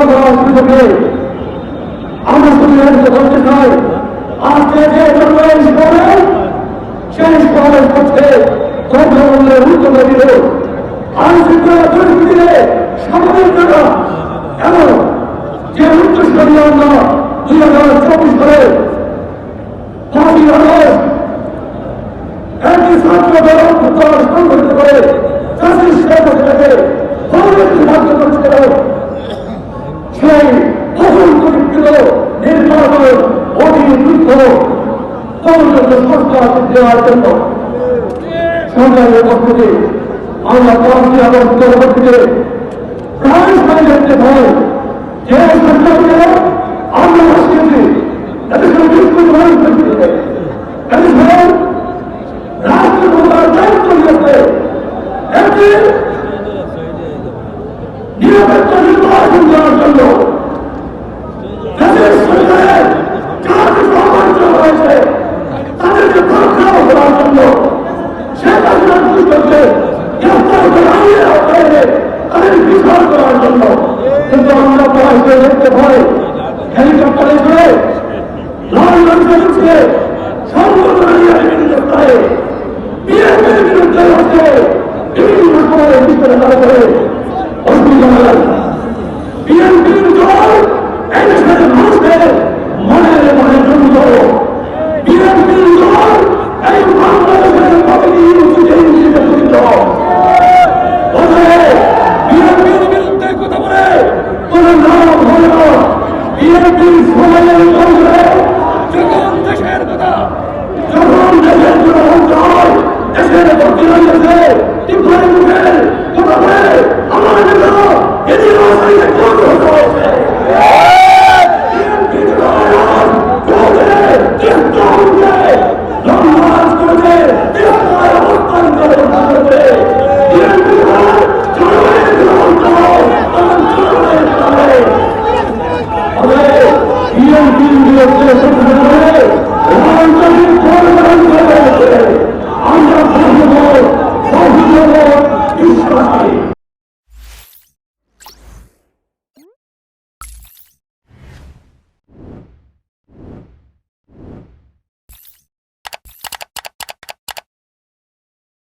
প্রমাণ করার সুযোগে আমরা সুযোগের করতে চাই আজকে যে জন্মের শিখবে সেই শিখবের পক্ষে কর্মমূল্যের উদ্যোগ দিল আইন শৃঙ্খলা পরিস্থিতিতে সামনের জন্য এবং যে উচ্চস্তরীয় আন্দোলন দুই ছাত্র দেওয়ার জন্য। সরকারের থেকে আমরা কর্মী এবং উপস্থিতি প্রাণ সঙ্গে দেখতে পাই যে আমরা এদেশের বিপুল মানুষ বিএনপির বিরুদ্ধে হচ্ছে বিভিন্ন সময়ে বিচার করে